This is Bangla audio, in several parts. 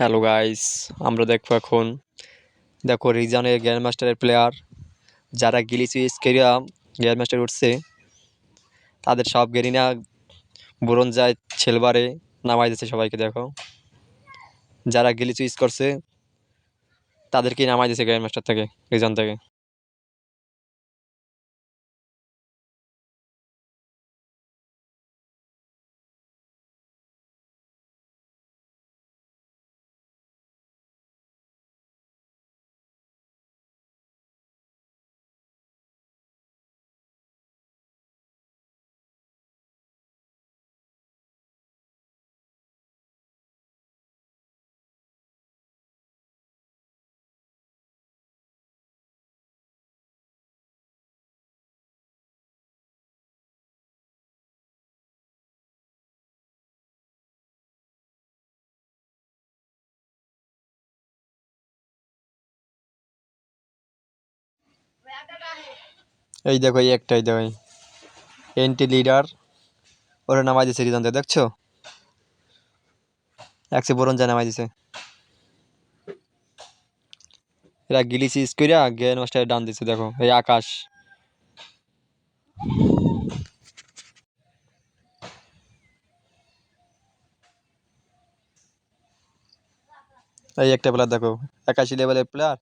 হ্যালো গাইস, আমরা দেখব এখন। দেখো, রিজানের গ্র্যান্ড মাস্টারের প্লেয়ার যারা গিলি সুইচ কেরিয়া গ্র্যান্ড মাস্টার উঠছে, তাদের সব গেরিনা বরণ যায় ছেলবারে নামাই দিচ্ছে সবাইকে, দেখো। যারা গিলি সুইচ করছে, তাদেরকেই নামাই দিচ্ছে গ্র্যান্ড মাস্টার থেকে, রিজন থেকে। এই দেখো, এই একটাই দেখো এনটি লিডার ওরা নামাই দিছে রিজন দেখছ? একশো যায় নামাই দিছে। এরা গিলি সিজ কইরা গ্যান মাস্টার ডান দিছে, দেখো, এই আকাশ। এই একটা প্লেয়ার দেখো, একাশি লেভেলের প্লেয়ার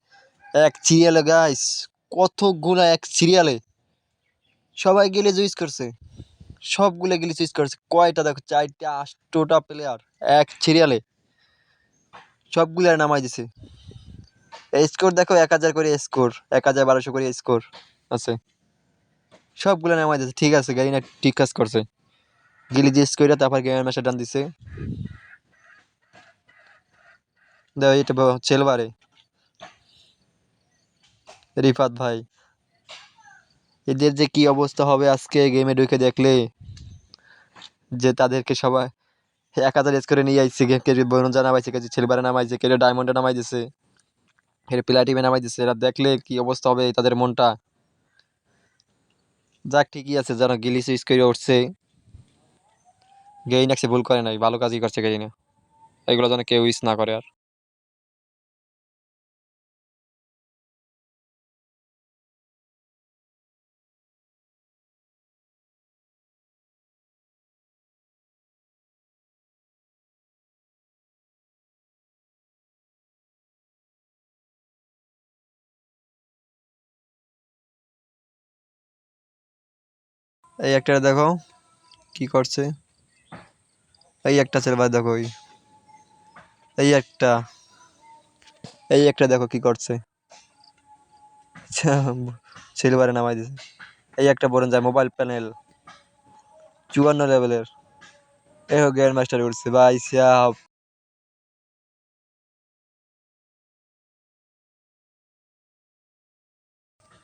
এক সিরিয়ালে গাইস কতগুলা এক সিরিয়ালে সবাই গেলে জুইস করছে। সবগুলো গেলে চুইস করছে। কয়টা দেখো? চারটা, আটটা প্লেয়ার এক সিরিয়ালে সবগুলো নামাই দিছে। স্কোর দেখো, এক হাজার করে স্কোর এক হাজার বারোশো করে স্কোর আছে। সবগুলো নামাই দিছে। ঠিক আছে গাড়ি না ঠিক কাজ করছে। গিলি জিস করে তারপর গেমের ম্যাচে ডান দিছে। দেখো, এটা চেলবারে রিফাত ভাই। এদের যে কি অবস্থা হবে আজকে গেমে ঢুকে দেখলে? যে তাদেরকে সবাই এক হাজার এস করে নিয়ে আইছে, কে বরঞ্জা নামাইছে, কে ছেলেবারে নামাইছে, কে ডায়মন্ডে নামাই দিছে এর প্লাটিমে নামাই দিছে এরা দেখলে কি অবস্থা হবে তাদের মনটা? যাক, ঠিকই আছে, যেন গিলি সুইচ করে উঠছে। গেইন একসে ভুল করে নাই, ভালো কাজই করছে গেইনে এগুলো যেন কেউ ইস না করে আর। এই একটা দেখো, কি করছে? এই একটা ছেলে ভাই দেখো এই একটা এই একটা দেখো কি করছে। সিলভারে নামাই দিছে। এই একটা বরণ যায় মোবাইল প্যানেল চুয়ান্ন লেভেলের এই হোক গ্র্যান্ড মাস্টার উঠছে। ভাই সাহ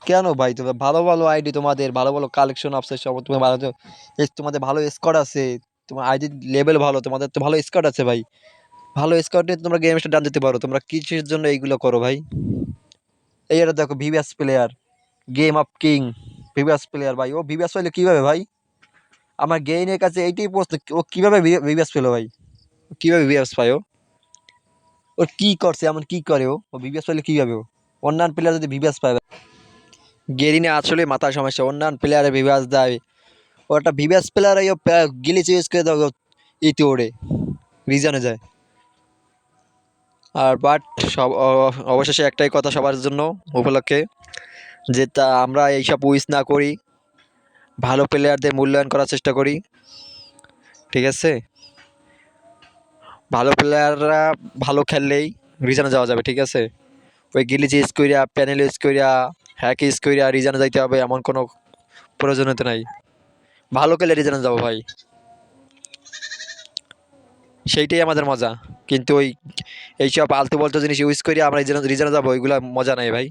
কেন ভাই? তোমার ভালো ভালো আইডি তোমাদের, ভালো ভালো কালেকশন আছে, সব তোমার ভালো তোমাদের ভালো স্কোয়াড আছে, তোমার আইডি লেভেল ভালো, তোমাদের তো ভালো স্কোয়াড আছে ভাই। ভালো স্কোয়াড নিয়ে তোমরা গেমসটা ডান দিতে পারো, তোমরা কিসের জন্য এইগুলো করো ভাই? এই এটা দেখো VVS player game of king VVS player ভাই। ও ভিভিএস পাইলে কীভাবে ভাই? আমার গেইনের কাছে এইটাই প্রশ্ন, ও কীভাবে ভিভিএস পেল ভাই? কীভাবে ভিভিএস পায় ও? ওর কী করছে, এমন কী করে ও? ভিভিএস পাইলে কীভাবে ও? অন্যান্য প্লেয়ার যদি ভিভিএস পায় গেরিনে আসলে মাথার সমস্যা, অন্যান্য প্লেয়ারে ভিভাস দেয়। ও একটা ভিভাস প্লেয়ার গিলি ইউজ করে দাও, ইতি ওড়ে রিজনে যায়। আর বাট সব অবশেষে একটাই কথা সবার জন্য উপলক্ষে যে তা আমরা এইসব উইস না করি, ভালো প্লেয়ারদের মূল্যায়ন করার চেষ্টা করি, ঠিক আছে? ভালো প্লেয়াররা ভালো খেললেই রিজনে যাওয়া যাবে, ঠিক আছে? ওই গিলিজ ইউজ করিয়া প্যানেল ইউজ করিয়া হ্যাক ইউজ করিয়া রিজানে যাইতে হবে, এমন কোনো প্রয়োজনীয়তা নাই। ভালো খেলে রিজানে যাব ভাই। সেইটাই আমাদের মজা। কিন্তু ওই এইসব আলতু বলতো জিনিস ইউজ করিয়া আমরা রিজার্ন যাব, ওইগুলো মজা নাই ভাই।